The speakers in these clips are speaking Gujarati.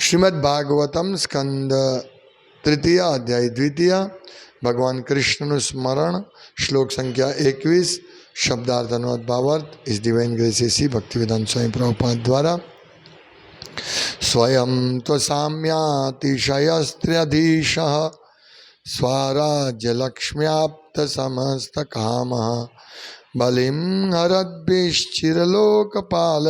श्रीमद्भागवतम स्कंद तृतीय अध्याय, द्वितीय। भगवान कृष्ण स्मरण, श्लोक संख्या एकवीस शब्दार्थ अनुवाद भावार्थ इस डिवाइन ग्रेसेसी भक्ति विधान स्वयं प्रभुपाद द्वारा। स्वयं तो साम्यातिशयस्त्रधीश स्वाराज्य लक्ष्म्याप्त समस्त काम बलिम हरद्भिश्चिरलोकपाल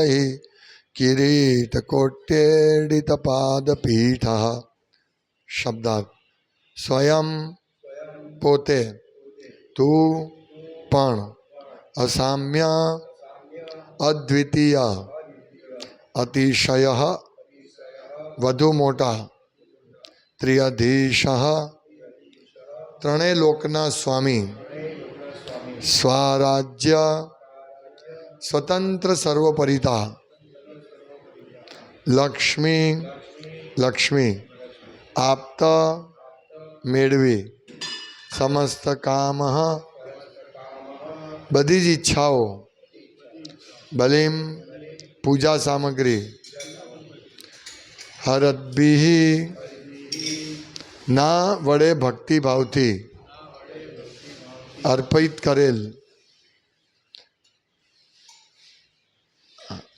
કિરીટકોટ્યેડિતપાદપીઠ શબ્દાર્થ સ્વયં પોતે તું પણ અસામ્ય અદ્વિતીય અતિશય વધુ મોટા ત્રિયધીશ ત્રણેય લોકના સ્વામી સ્વરાજ્ય સ્વતંત્ર સર્વપરિતા લક્ષ્મી લક્ષ્મી આપ્ત મેળવી સમસ્ત કામ બધી જ ઈચ્છાઓ બલિમ પૂજા સામગ્રી હરદભી ના વડે ભક્તિભાવથી અર્પિત કરેલ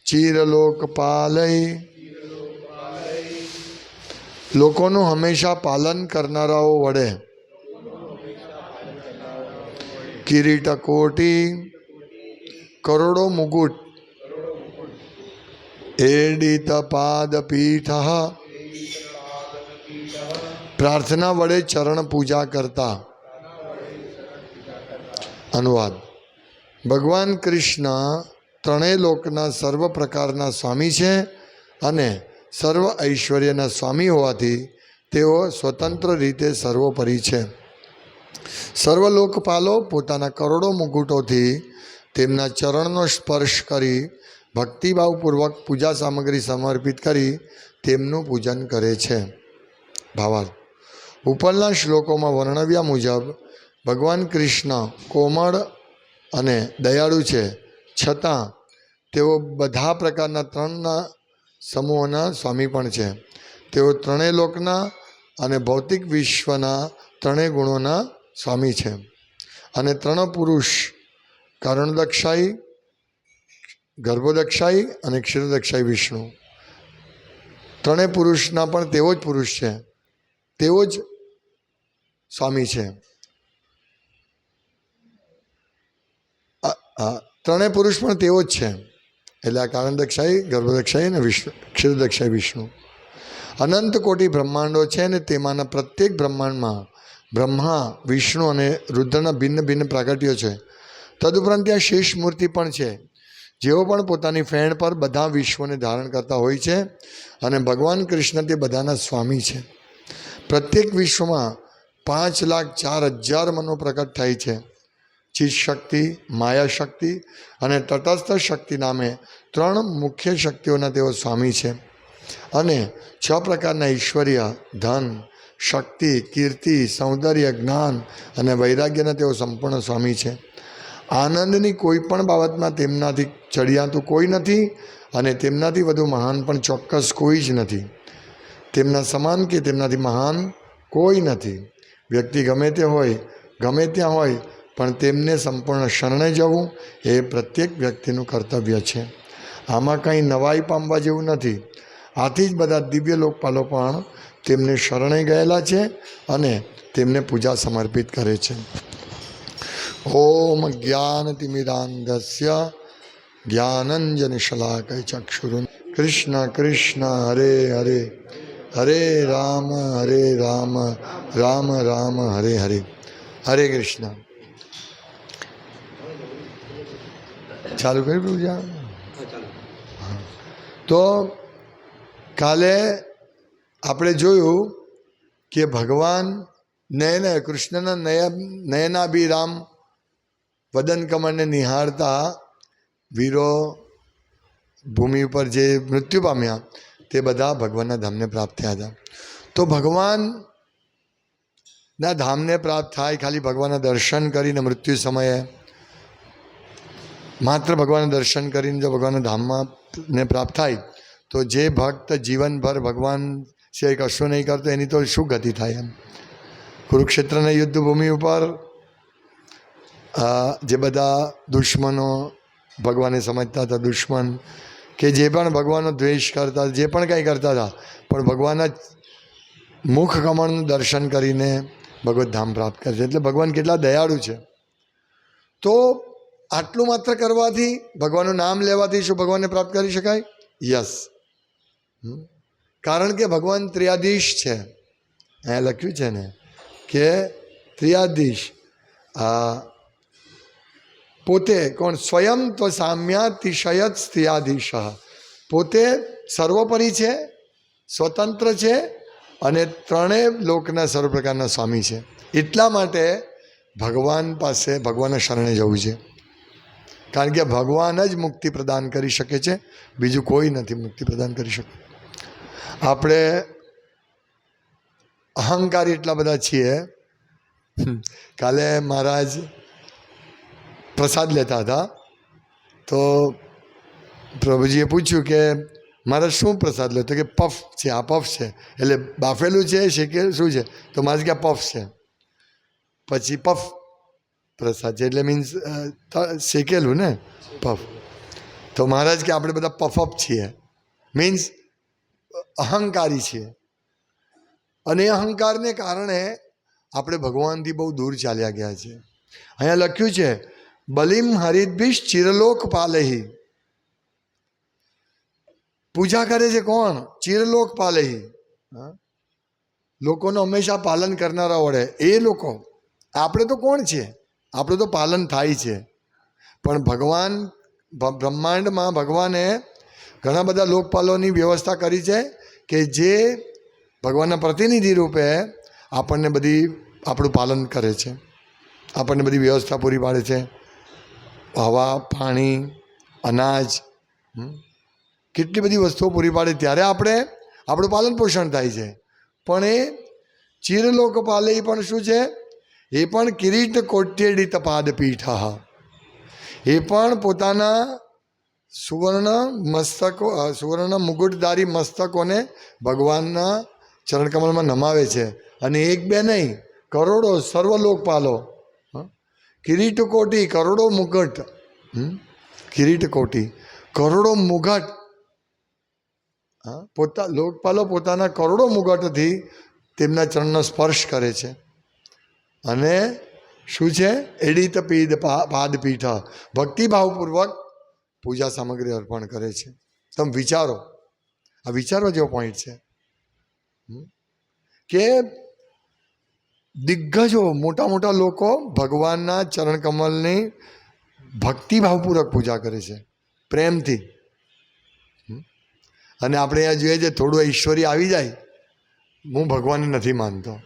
ચિરલોકપાલય લોકોનું હંમેશા પાલન કરનારાઓ વડે. કિરીટ કોટી, કરોડો મુગુટ એડિત પાદ પીઠ. પ્રાર્થના વડે ચરણ પૂજા કરતા. અનુવાદ. ભગવાન કૃષ્ણ ત્રણેય લોકના સર્વ પ્રકારના સ્વામી છે અને સર્વ ઐશ્વર્યના સ્વામી હોવાથી તેઓ સ્વતંત્ર રીતે સર્વોપરી છે. સર્વલોકપાલો પોતાના કરોડો મુકુટોથી તેમના ચરણનો સ્પર્શ કરી ભક્તિભાવપૂર્વક પૂજા સામગ્રી સમર્પિત કરી તેમનું પૂજન કરે છે. ભાવાર્થ. ઉપરના શ્લોકોમાં વર્ણવ્યા મુજબ ભગવાન કૃષ્ણ કોમળ અને દયાળુ છે. છતાં તેઓ બધા પ્રકારના ત્રણના સમૂહોના સ્વામી પણ છે. તેઓ ત્રણેય લોકના અને ભૌતિક વિશ્વના ત્રણેય ગુણોના સ્વામી છે. અને ત્રણ પુરુષ, કારણદક્ષાઈ, ગર્ભોદક્ષાઈ અને ક્ષીરદક્ષાઈ વિષ્ણુ. ત્રણેય પુરુષના પણ તેવો જ પુરુષ છે. તેવો જ સ્વામી છે. ત્રણેય પુરુષ પણ તેવો જ છે. એટલે આ કારણદક્ષાઈ ગર્ભદક્ષાઈ અને વિષ્ણુ ક્ષીરદક્ષાઈ વિષ્ણુ. અનંત કોટી બ્રહ્માંડો છે અને તેમાંના પ્રત્યેક બ્રહ્માંડમાં બ્રહ્મા, વિષ્ણુ અને રુદ્રના ભિન્ન ભિન્ન પ્રાગટ્યો છે. તદુપરાંત ત્યાં શેષ મૂર્તિ પણ છે. જેઓ પણ પોતાની ફેણ પર બધા વિશ્વને ધારણ કરતા હોય છે અને ભગવાન કૃષ્ણ તે બધાના સ્વામી છે. પ્રત્યેક વિશ્વમાં પાંચ લાખ ચાર હજાર મનો પ્રગટ થાય છે. ચિત્ત શક્તિ માયા શક્તિ અને તટસ્થ શક્તિ નામે ત્રણ મુખ્ય શક્તિઓના તેઓ સ્વામી છે. અને છ પ્રકારના ઐશ્વર્ય, ધન, શક્તિ, કીર્તિ, સૌંદર્ય, જ્ઞાન અને વૈરાગ્યના તેઓ સંપૂર્ણ સ્વામી છે. આનંદની કોઈ પણ બાબતમાં તેમનાથી ચડિયાતું કોઈ નથી અને તેમનાથી વધુ મહાન પણ ચોક્કસ કોઈ જ નથી. તેમના સમાન કે તેમનાથી મહાન કોઈ નથી. વ્યક્તિ ગમે તે હોય, ગમે ત્યાં હોય પણ તેમને સંપૂર્ણ શરણે જવું એ પ્રત્યેક વ્યક્તિનું કર્તવ્ય છે. આમાં કંઈ નવાઈ પામવા જેવું નથી. આથી જ બધા દિવ્ય લોકપાલો પણ તેમને શરણે ગયેલા છે અને તેમને પૂજા સમર્પિત કરે છે. ઓમ જ્ઞાનતિમિરાંધસ્ય જ્ઞાનંજન શલાકય ચક્ષુરુ કૃષ્ણ કૃષ્ણ, હરે હરે. હરે રામ હરે રામ. રામ રામ, હરે હરે. હરે કૃષ્ણ. ચાલુ કરી પૂજા તો કાલે આપણે જોયું કે ભગવાન નયન કૃષ્ણના નય નયનાભિરામ વદન કમળને નિહાળતા વીરો ભૂમિ ઉપર જે મૃત્યુ પામ્યા તે બધા ભગવાનના ધામને પ્રાપ્ત થયા હતા તો ભગવાનના ધામને પ્રાપ્ત થાય ખાલી ભગવાનના દર્શન કરીને મૃત્યુ સમયે માત્ર ભગવાનના દર્શન કરીને જો ભગવાનના ધામમાં ને પ્રાપ્ત થાય, તો જે ભક્ત જીવનભર ભગવાન સિવાય કશું નહીં કરતો, એની તો શું ગતિ થાય એમ? કુરુક્ષેત્રની યુદ્ધભૂમિ ઉપર જે બધા દુશ્મનો ભગવાને સમજતા હતા, દુશ્મન કે જે પણ ભગવાનનો દ્વેષ કરતા, જે પણ કંઈ કરતા હતા, પણ ભગવાનના મુખ કમળનું દર્શન કરીને ભગવત ધામ પ્રાપ્ત કરે છે. એટલે ભગવાન કેટલા દયાળુ છે. તો આટલું માત્ર કરવાથી ભગવાનનું નામ લેવાથી શું ભગવાનને પ્રાપ્ત કરી શકાય? યસ કારણ કે ભગવાન ત્રિયાધીશ છે. અહીંયા લખ્યું છે ને કે ત્રિયાધીશ, આ, પોતે કોણ? સ્વયં તો સામ્યાતિશયત સ્ત્રિયાધીશ. પોતે સર્વોપરી છે, સ્વતંત્ર છે અને ત્રણેય લોકના સર્વ પ્રકારના સ્વામી છે. એટલા માટે ભગવાન પાસે ભગવાનના શરણે જવું છે. કારણ કે ભગવાન જ મુક્તિ પ્રદાન કરી શકે છે, બીજું કોઈ નથી મુક્તિ પ્રદાન કરી શકે આપણે અહંકારી એટલા બધા છીએ કાલે મહારાજ પ્રસાદ લેતા હતા, તો પ્રભુજીએ પૂછ્યું કે મારે શું પ્રસાદ લો તો કે પફ છે, આ પફ છે. એટલે બાફેલું છે કે શું છે? તો મારે કે પફ છે. પછી પફ પ્રસાદ છે. એટલે મીન્સ શેકેલું ને? પફ તો મહારાજ કે આપણે બધા પફઅપ છીએ. મીન્સ અહંકારી છીએ. અને એ અહંકારને કારણે આપણે ભગવાનથી બહુ દૂર ચાલ્યા ગયા છે અહીંયા લખ્યું છે, બલિમ હરિદ્ભીશ ચિરલોક પાલહી. પૂજા કરે છે કોણ? ચિરલોક પાલહી? લોકોનું હંમેશા પાલન કરનારા વડે. એ લોકો. આપણે તો કોણ છે આપણે તો પાલન થાય છે. પણ ભગવાન બ્રહ્માંડમાં ભગવાને ઘણા બધા લોકપાલોની વ્યવસ્થા કરી છે કે જે ભગવાનના પ્રતિનિધિ રૂપે આપણને બધી, આપણું પાલન કરે છે. આપણને બધી વ્યવસ્થા પૂરી પાડે છે. હવા, પાણી, અનાજ? કેટલી બધી વસ્તુઓ પૂરી પાડે. ત્યારે આપણે, આપણું પાલન પોષણ થાય છે. પણ એ ચીરલોકપાલે પણ શું છે? એ પણ કિરીટ કોટ્યેડિત તપાદ પીઠ એ પણ પોતાના સુવર્ણ મસ્તકો સુવર્ણ મુગુટધારી મસ્તકોને ભગવાનના ચરણકમલમાં નમાવે છે. અને એક બે નહીં, કરોડો સર્વલોકપાલો? કિરીટ કોટી, કરોડો મુગટ? કિરીટ કોટી, કરોડો મુગટ. પોતા, લોકપાલો પોતાના કરોડો મુગટથી તેમના ચરણનો સ્પર્શ કરે છે. અને શું છે? એડિત પીદ પા- પાદપીઠ. ભક્તિભાવપૂર્વક પૂજા સામગ્રી અર્પણ કરે છે. તમે વિચારો. આ વિચારો જેવો પોઈન્ટ છે. કે દિગ્ગજો, મોટા મોટા લોકો ભગવાનના ચરણકમલની ભક્તિભાવપૂર્વક પૂજા કરે છે. પ્રેમથી. અને આપણે અહીંયા જોઈએ છે, થોડું ઐશ્વર્ય આવી જાય. હું ભગવાનને નથી માનતો.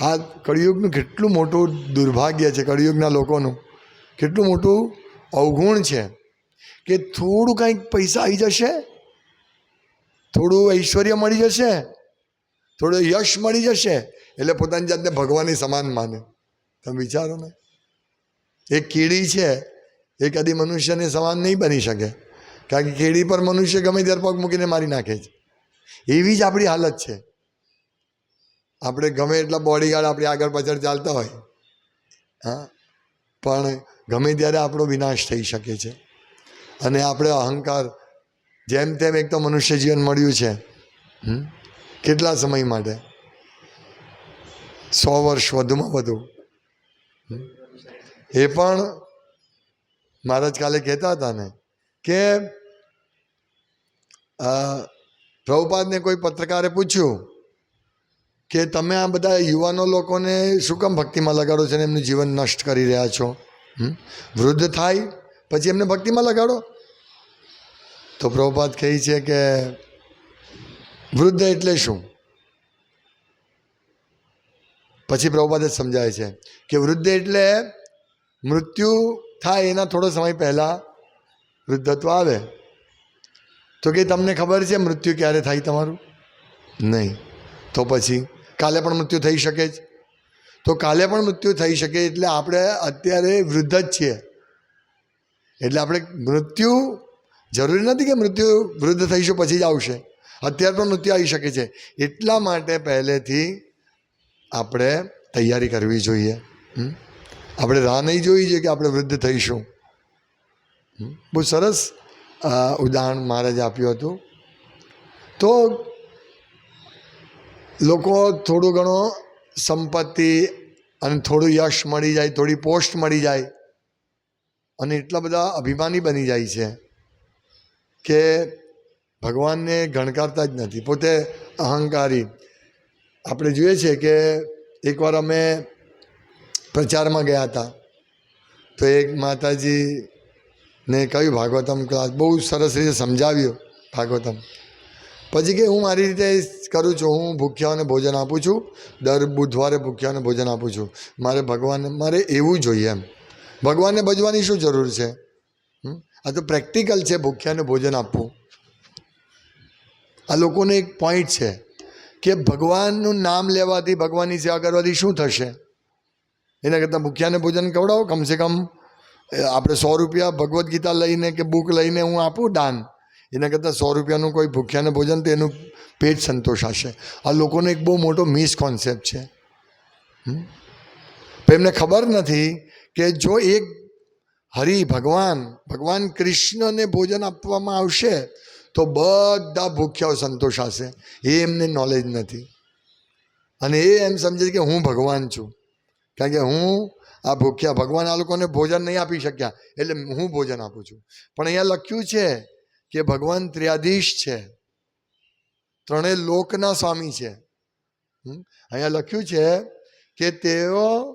આ કળિયુગનું કેટલું મોટું દુર્ભાગ્ય છે કળિયુગના લોકોનું. કેટલું મોટું અવગુણ છે કે થોડું કંઈક પૈસા આવી જશે, થોડું ઐશ્વર્ય મળી જશે, થોડું યશ મળી જશે, એટલે પોતાની જાતને ભગવાનની સમાન માને. તમે વિચારો ને. એક કીડી છે એ કદી મનુષ્યને સમાન નહીં બની શકે. કારણ કે કીડી પર મનુષ્ય ગમે ત્યારે પગ મૂકીને મારી નાખે છે. એવી જ આપણી હાલત છે. આપણે ગમે એટલા બોડીગાર્ડ આપણી આગળ પાછળ ચાલતા હોય, હા પણ ગમે ત્યારે આપણો વિનાશ થઈ શકે છે અને આપણે અહંકાર, જેમ તેમ એક તો મનુષ્ય જીવન મળ્યું છે? કેટલા સમય માટે સો વર્ષ વધુમાં વધુ? એ પણ મહારાજ કાલે કહેતા હતા ને કે પ્રભુપાદને કોઈ પત્રકારે પૂછ્યું કે તમે આ બધા યુવાનો લોકોને શું કામ ભક્તિમાં લગાડો છો અને એમનું જીવન નષ્ટ કરી રહ્યા છો? વૃદ્ધ થાય, પછી એમને ભક્તિમાં લગાડો? તો પ્રભુપાત કહે છે કે વૃદ્ધ એટલે શું? પછી પ્રભુપાદ જ સમજાય છે કે વૃદ્ધ એટલે મૃત્યુ થાય એના થોડો સમય પહેલાં વૃદ્ધત્વ આવે. તો કે તમને ખબર છે મૃત્યુ ક્યારે થાય તમારું? નહીં. તો પછી કાલે પણ મૃત્યુ થઈ શકે જ. તો કાલે પણ મૃત્યુ થઈ શકે એટલે આપણે અત્યારે વૃદ્ધ જ છીએ. એટલે આપણે મૃત્યુ જરૂરી નથી કે મૃત્યુ વૃદ્ધ થઈશું પછી જ આવશે. અત્યારે પણ મૃત્યુ આવી શકે છે. એટલા માટે પહેલેથી આપણે તૈયારી કરવી જોઈએ? આપણે રાહ નહીં જોવી જોઈએ કે આપણે વૃદ્ધ થઈશું. બહુ સરસ ઉદાહરણ મહારાજે આપ્યું હતું. તો લોકો થોડું ઘણો સંપત્તિ અને થોડું યશ મળી જાય, થોડી પોસ્ટ મળી જાય અને એટલા બધા અભિમાની બની જાય છે કે ભગવાનને ગણકારતા જ નથી. પોતે અહંકારી. આપણે જોઈએ છે કે એકવાર અમે પ્રચારમાં ગયા હતા, તો એક માતાજીને કહ્યું, ભાગવતમ ક્લાસ બહુ સરસ રીતે સમજાવ્યું ભાગવતમ. પછી કે હું મારી રીતે કરું છું, હું ભૂખ્યાઓને ભોજન આપું છું, દર બુધવારે ભૂખ્યાઓને ભોજન આપું છું. મારે ભગવાનને મારે એવું જોઈએ એમ. ભગવાનને ભજવાની શું જરૂર છે? આ તો પ્રેક્ટિકલ છે ભૂખ્યાને ભોજન આપવું. આ લોકોને એક પોઈન્ટ છે કે ભગવાનનું નામ લેવાથી ભગવાનની સેવા કરવાથી શું થશે? એના કરતાં ભૂખ્યાને ભોજન ખવડાવો. કમસે કમ આપણે સો રૂપિયા ભગવદ્ ગીતા લઈને કે બુક લઈને હું આપું દાન. એના કરતાં સો રૂપિયાનું કોઈ ભૂખ્યાને ભોજન તો એનું પેટ સંતોષાશે. આ લોકોનો એક બહુ મોટો મિસકોન્સેપ્ટ છે. એમને ખબર નથી કે જો એક હરિ ભગવાન ભગવાન કૃષ્ણને ભોજન આપવામાં આવશે, તો બધા ભૂખ્યાઓ સંતોષાશે. એ એમને નોલેજ નથી. અને એ એમ સમજે કે હું ભગવાન છું. કારણ કે હું આ ભૂખ્યા ભગવાન આ લોકોને ભોજન નહીં આપી શક્યા. એટલે હું ભોજન આપું છું. પણ અહીંયા લખ્યું છે કે ભગવાન ત્ર્યાધીશ છે. ત્રણેય લોકના સ્વામી છે. અહીંયા લખ્યું છે કે તેઓ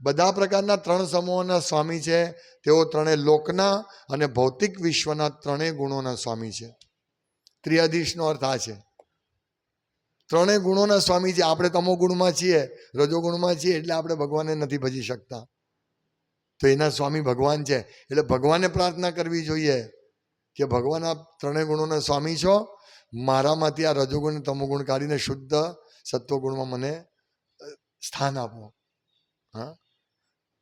બધા પ્રકારના ત્રણ સમૂહોના સ્વામી છે. તેઓ ત્રણેય લોકના અને ભૌતિક વિશ્વના ત્રણેય ગુણોના સ્વામી છે. ત્રિયાધીશનો અર્થ આ છે. ત્રણેય ગુણોના સ્વામી છે. આપણે તમો ગુણમાં છીએ રજોગુણમાં છીએ, એટલે આપણે ભગવાનને નથી ભજી શકતા. તો એના સ્વામી ભગવાન છે. એટલે ભગવાનને પ્રાર્થના કરવી જોઈએ. કે ભગવાન આપ ત્રણેય ગુણોના સ્વામી છો? મારામાંથી આ રજોગુણ તમોગુણ કાઢીને શુદ્ધ સત્વગુણમાં મને સ્થાન આપો. હા?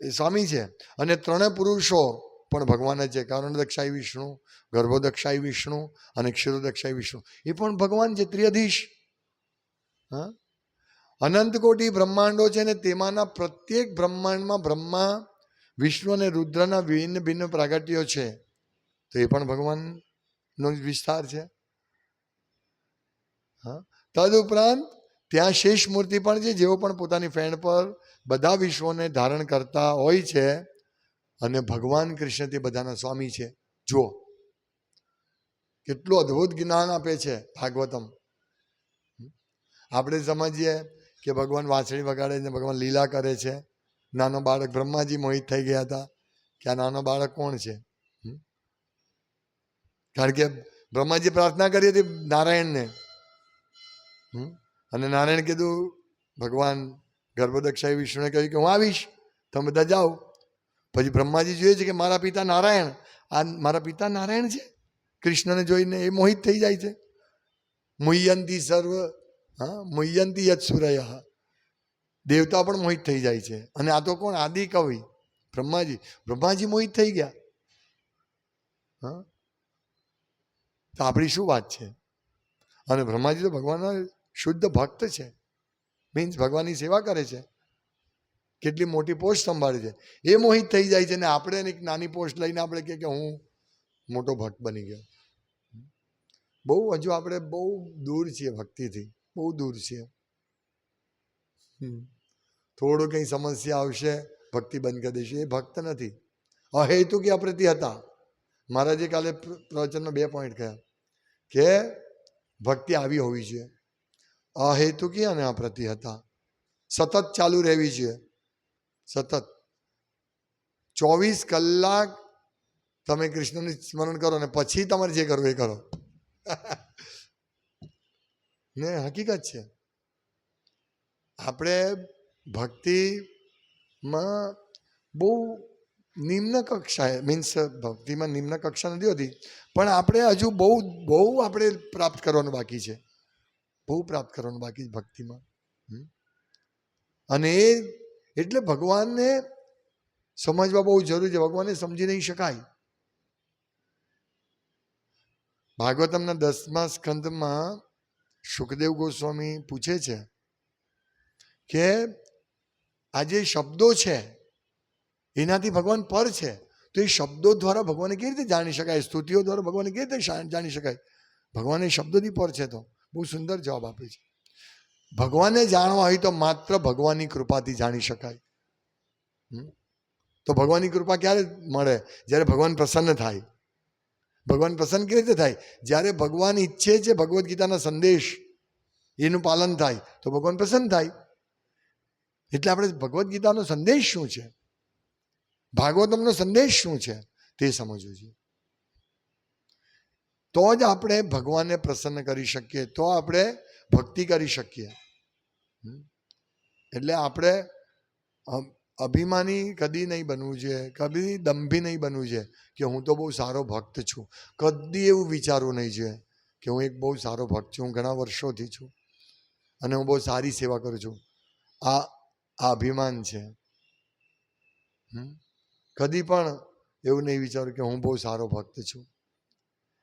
એ સ્વામી છે. અને ત્રણેય પુરુષો પણ ભગવાન જ છે. કારણ દક્ષાઈ વિષ્ણુ ગર્ભોદક્ષાઈ વિષ્ણુ અને ક્ષીરોદક્ષાઈ વિષ્ણુ. એ પણ ભગવાન છે, ત્રિયધીશ. હા? અનંત કોટી બ્રહ્માંડો છે ને તેમાંના પ્રત્યેક બ્રહ્માંડમાં બ્રહ્મા, વિષ્ણુ અને રુદ્રના ભિન્ન ભિન્ન પ્રાગટ્યો છે. તો એ પણ ભગવાનનો જ વિસ્તાર છે. હા. તદુપરાંત ત્યાં શેષ મૂર્તિ પણ છે, જેઓ પણ પોતાની ફેણ પર બધા વિશ્વને ધારણ કરતા હોય છે અને ભગવાન કૃષ્ણ તે બધાના સ્વામી છે. જુઓ. કેટલું અદ્ભુત જ્ઞાન આપે છે ભાગવતમ. આપણે સમજીએ કે ભગવાન વાંસળી વગાડે છે, ભગવાન લીલા કરે છે. નાનો બાળક બ્રહ્માજી મોહિત થઈ ગયા હતા. કે આ નાનો બાળક કોણ છે? કારણ કે બ્રહ્માજી પ્રાર્થના કરી હતી નારાયણને? અને નારાયણ કીધું, ભગવાન, ગર્ભદક્ષાએ વિષ્ણુને કહ્યું કે હું આવીશ, તમે બધા જાઓ. પછી બ્રહ્માજી જોઈએ છે કે મારા પિતા નારાયણ, આ મારા પિતા નારાયણ છે? કૃષ્ણને જોઈને એ મોહિત થઈ જાય છે. મુયંતી સર્વ, હા, મુહ્યંતી યત દેવતા પણ મોહિત થઈ જાય છે. અને આ તો કોણ? આદિ કવિ બ્રહ્માજી બ્રહ્માજી મોહિત થઈ ગયા. હા? તો આપણી શું વાત છે? અને બ્રહ્માજી તો ભગવાનના શુદ્ધ ભક્ત છે. મીન્સ ભગવાનની સેવા કરે છે. કેટલી મોટી પોસ્ટ સંભાળે છે. એ મોહિત થઈ જાય છે ને આપણે એક નાની પોસ્ટ લઈને આપણે કહે કે હું મોટો ભક્ત બની ગયો. બહુ હજુ આપણે બહુ દૂર છીએ ભક્તિથી. બહુ દૂર છીએ. થોડું કંઈ સમસ્યા આવશે, ભક્તિ બંધ કરી દઈશું. એ ભક્ત નથી. અહેતુકી અપ્રતિ હતા. મહારાજે કાલે પ્ર- પ્રવચનમાં બે પોઈન્ટ કહ્યા કે ભક્તિ આવી હોવી જોઈએ. અહેતુકી અને અપ્રતિ હતા? સતત ચાલુ રહેવી જોઈએ. સતત. ચોવીસ કલાક તમે કૃષ્ણનું સ્મરણ કરો ને પછી તમારે જે કરવું એ કરો. ને હકીકત છે. આપણે ભક્તિમાં બહુ નિમ્ન કક્ષાએ મીન્સ ભક્તિમાં નિમ્ન કક્ષા નથી હોતી. પણ આપણે હજુ બહુ બહુ આપણે પ્રાપ્ત કરવાનું બાકી છે. બહુ પ્રાપ્ત કરવાનું બાકી છે ભક્તિમાં. અને એ, એટલે ભગવાનને સમજવા બહુ જરૂરી છે. ભગવાનને સમજી નહીં શકાય. ભાગવતમના દસમા સ્કંદમાં સુખદેવ ગોસ્વામી પૂછે છે કે આ જે શબ્દો છે એનાથી ભગવાન પર છે. તો એ શબ્દો દ્વારા ભગવાનને કેવી રીતે જાણી શકાય? સ્તુતિઓ દ્વારા ભગવાનને કેવી રીતે જાણી શકાય? ભગવાન એ શબ્દોથી પર છે તો. બહુ સુંદર જવાબ આપે છે. ભગવાનને જાણવા હોય તો માત્ર ભગવાનની કૃપાથી જાણી શકાય? તો ભગવાનની કૃપા ક્યારે મળે? જ્યારે ભગવાન પ્રસન્ન થાય. ભગવાન પ્રસન્ન કેવી રીતે થાય? જ્યારે ભગવાન ઈચ્છે છે ભગવદ્ ગીતાના સંદેશ, એનું પાલન થાય, તો ભગવાન પ્રસન્ન થાય. એટલે આપણે ભગવદ્ ગીતાનો સંદેશ શું છે? ભાગવતમનો સંદેશ શું છે તે સમજવું જોઈએ તો જ આપણે ભગવાનને પ્રસન્ન કરી શકીએ, તો આપણે ભક્તિ કરી શકીએ. એટલે આપણે અભિમાની કદી નહીં બનવું જોઈએ કદી દંભી નહીં બનવું જોઈએ કે હું તો બહુ સારો ભક્ત છું. કદી એવું વિચારવું નહીં જોઈએ કે હું એક બહુ સારો ભક્ત છું, હું ઘણા વર્ષોથી છું અને હું બહુ સારી સેવા કરું છું. આ આ અભિમાન છે. હમ? કદી પણ એવું નહીં વિચારું કે હું બહુ સારો ભક્ત છું.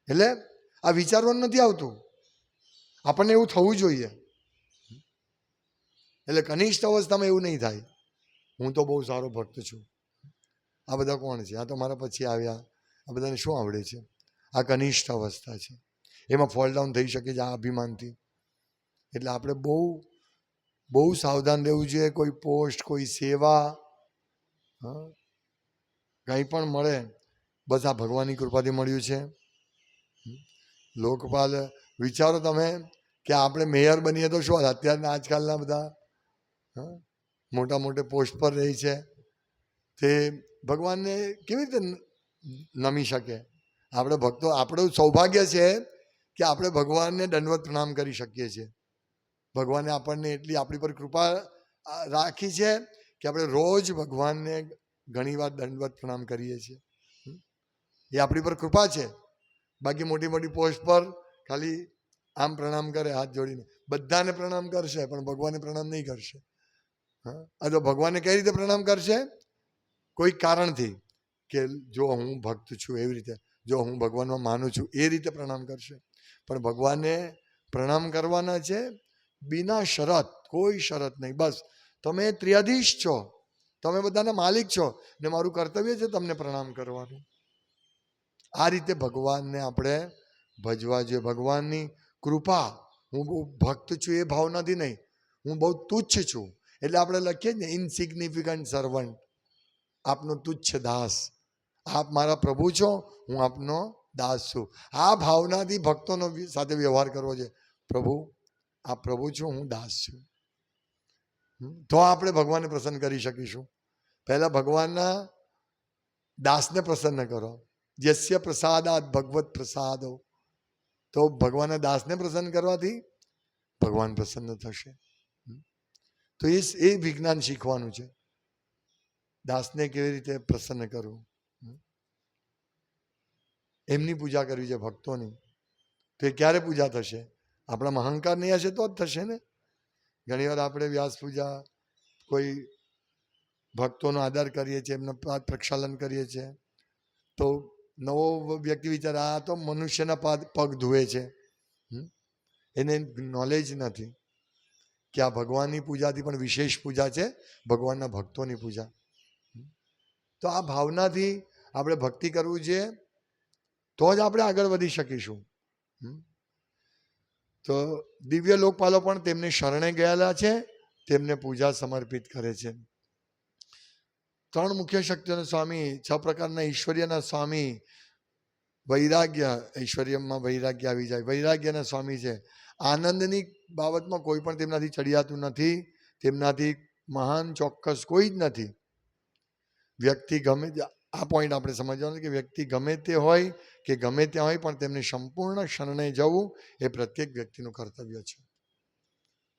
એટલે આ વિચારવાનું નથી આવતું. આપણને એવું થવું જોઈએ. એટલે કનિષ્ઠ અવસ્થામાં એવું નહીં થાય. હું તો બહુ સારો ભક્ત છું. આ બધા કોણ છે? આ તો મારા પછી આવ્યા. આ બધાને શું આવડે છે? આ કનિષ્ઠ અવસ્થા છે. એમાં ફોલ ડાઉન થઈ શકે છે આ અભિમાનથી. એટલે આપણે બહુ બહુ સાવધાન રહેવું જોઈએ. કોઈ પોસ્ટ કોઈ સેવા, હા. કંઈ પણ મળે બસ આ ભગવાનની કૃપાથી મળ્યું છે. લોકપાલ, વિચારો તમે કે આપણે મેયર બનીએ તો શું અત્યારના આજકાલના બધા મોટા મોટે પોસ્ટ પર રહી છે. તે ભગવાનને કેવી રીતે નમી શકે? આપણે ભક્તો, આપણું સૌભાગ્ય છે કે આપણે ભગવાનને દંડવત પ્રણામ કરી શકીએ છીએ. ભગવાને આપણને એટલી આપણી પર કૃપા રાખી છે કે આપણે રોજ ભગવાનને ઘણીવાર દંડવત પ્રણામ કરીએ છીએ. એ આપણી પર કૃપા છે. બાકી મોટી મોટી પોસ્ટ પર ખાલી આમ પ્રણામ કરે, હાથ જોડીને. બધાને પ્રણામ કરશે, પણ ભગવાનને પ્રણામ નહીં કરશે. હા? તો ભગવાનને કઈ રીતે પ્રણામ કરશે? કોઈ કારણથી કે જો હું ભક્ત છું એવી રીતે, જો હું ભગવાનમાં માનું છું એ રીતે પ્રણામ કરશે. પણ ભગવાનને પ્રણામ કરવાના છે, બિના શરત, કોઈ શરત નહીં. બસ, તમે ત્રિયાધીશ છો. તમે બધાના માલિક છો ને મારું કર્તવ્ય છે તમને પ્રણામ કરવાનું. આ રીતે ભગવાનને આપણે ભજવા જોઈએ. ભગવાનની કૃપા. હું બહુ ભક્ત છું એ ભાવનાથી નહીં. હું બહુ તુચ્છ છું. એટલે આપણે લખીએ ને ઇનસિગ્નિફિકન્ટ સર્વન્ટ આપનો તુચ્છ દાસ. આપ મારા પ્રભુ છો, હું આપનો દાસ છું. આ ભાવનાથી ભક્તોનો સાથે વ્યવહાર કરવો છે. પ્રભુ આ પ્રભુ છું, હું દાસ છું? તો આપણે ભગવાનને પ્રસન્ન કરી શકીશું. પહેલાં ભગવાનના દાસને પ્રસન્ન કરો. યસ્ય પ્રસાદાત ભગવત પ્રસાદો. તો ભગવાનના દાસને પ્રસન્ન કરવાથી ભગવાન પ્રસન્ન થશે. તો એ એ વિજ્ઞાન શીખવાનું છે. દાસને કેવી રીતે પ્રસન્ન કરવું? એમની પૂજા કરવી છે ભક્તોની. તો એ ક્યારે પૂજા થશે? આપણામાં અહંકાર નહીં હશે તો જ થશે ને? ઘણીવાર આપણે વ્યાસ પૂજા કોઈ ભક્તોનો આદર કરીએ છીએ, એમનો પાદ પ્રક્ષાલન કરીએ છીએ, તો નવો વ્યક્તિ વિચાર, આ તો મનુષ્યના પાદ, પગ ધુએ છે? એને નોલેજ નથી કે આ ભગવાનની પૂજાથી પણ વિશેષ પૂજા છે, ભગવાનના ભક્તોની પૂજા તો આ ભાવનાથી આપણે ભક્તિ કરવું જોઈએ તો જ આપણે આગળ વધી શકીશું? તો દિવ્ય લોકપાલો પણ તેમની શરણે ગયેલા છે, તેમને પૂજા સમર્પિત કરે છે. ત્રણ મુખ્ય શક્તિઓના સ્વામી, છ પ્રકારના ઈશ્વર્યના સ્વામી, વૈરાગ્ય, ઐશ્વર્યમાં વૈરાગ્ય આવી જાય. વૈરાગ્યના સ્વામી છે. આનંદની બાબતમાં કોઈ પણ તેમનાથી ચડિયાતું નથી, તેમનાથી મહાન, ચોક્કસ કોઈ જ નથી. વ્યક્તિ ગમે, આ પોઈન્ટ આપણે સમજવાનું કે વ્યક્તિ ગમે તે હોય કે ગમે ત્યાં હોય પણ તેમને સંપૂર્ણ શરણે જવું એ પ્રત્યેક વ્યક્તિનું કર્તવ્ય છે.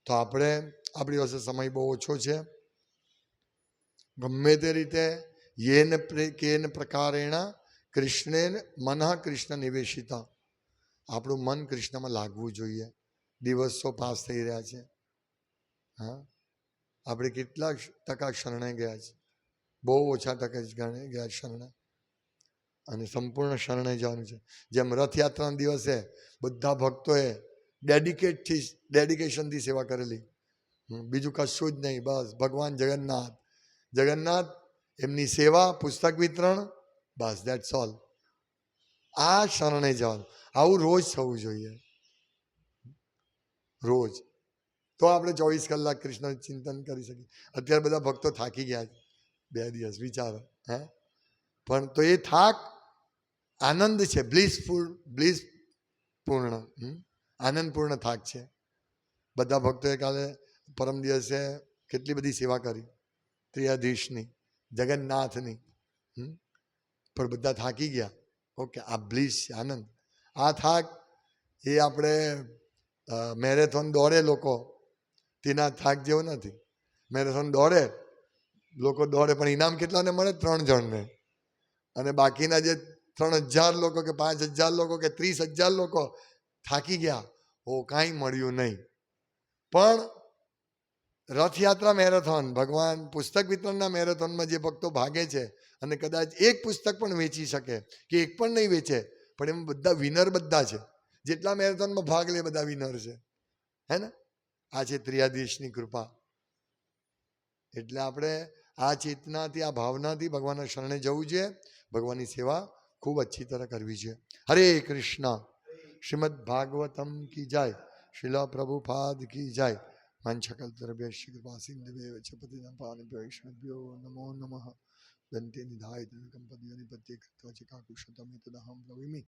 તો આપણે, આપણી પાસે સમય બહુ ઓછો છે. ગમે તે રીતે યેન કેન પ્રકારેણ કૃષ્ણે મન કૃષ્ણ નિવેશિતા. આપણું મન કૃષ્ણમાં લાગવું જોઈએ. દિવસો પાસ થઈ રહ્યા છે. હા? આપણે કેટલા ટકા શરણે ગયા છે? બહુ ઓછા ટકા જ ગયા શરણે અને સંપૂર્ણ શરણે જવાનું છે. જેમ રથયાત્રાના દિવસે બધા ભક્તોએ ડેડિકેટથી ડેડિકેશનથી સેવા કરેલી. બીજું કશું જ નહીં, બસ ભગવાન જગન્નાથ. જગન્નાથ, એમની સેવા, પુસ્તક વિતરણ, બસ દેટ્સ ઓલ આ શરણે જવાનું. આવું રોજ થવું જોઈએ. રોજ. તો આપણે ચોવીસ કલાક કૃષ્ણ ચિંતન કરી શકીએ. અત્યારે બધા ભક્તો થાકી ગયા છે. બે દિવસ, વિચારો, હે? પણ તો એ થાક આનંદ છે, બ્લિસફુલ બ્લિસ પૂર્ણ આનંદપૂર્ણ થાક છે. બધા ભક્તોએ કાલે પરમ દિવસે કેટલી બધી સેવા કરી. ત્રિયાધીશની, જગન્નાથની પણ બધા થાકી ગયા. ઓકે, આ બ્લિસ છે, આનંદ. આ થાક એ આપણે મેરેથોન દોડે લોકો. તેના થાક જેવો નથી. મેરેથોન દોડે, લોકો દોડે, પણ ઇનામ કેટલાને મળે? ત્રણ જણને. અને બાકીના જે ત્રણ હજાર લોકો કે પાંચ હજાર લોકો કે ત્રીસ હજાર લોકો થાકી ગયા. ઓ કાંઈ મળ્યું નહીં. પણ રથયાત્રા મેરેથોન, ભગવાન પુસ્તક વિતરણના મેરેથોનમાં જે ભક્તો ભાગે છે અને કદાચ એક પુસ્તક પણ વેચી શકે, કે એક પણ નહીં વેચે, પણ એમાં બધા વિનર બધા છે. જેટલા મેરેથોનમાં ભાગ લે બધા વિનર છે. હે ને? આ છે ત્રિયાધીશની કૃપા. એટલે આપણે આ ચેતનાથી, આ ભાવનાથી ભગવાનના શરણે જવું જોઈએ, ભગવાનની સેવા ખૂબ અચ્છી તરહ કરવી છે. હરે કૃષ્ણ. શ્રીમદ ભાગવતમ કી જાય. શિલા પ્રભુપાદ કી જાય. મંચકલ દ્રવ્ય શ્રી કૃપા સિંધુ ચ પતિના પાન વૈષ્ણવ્યો નમો નમઃ. દંતે નિધાય કંપદીય નિપત્ય કૃત્વા ચિકાકુશતમિતદહમ પ્રવિમી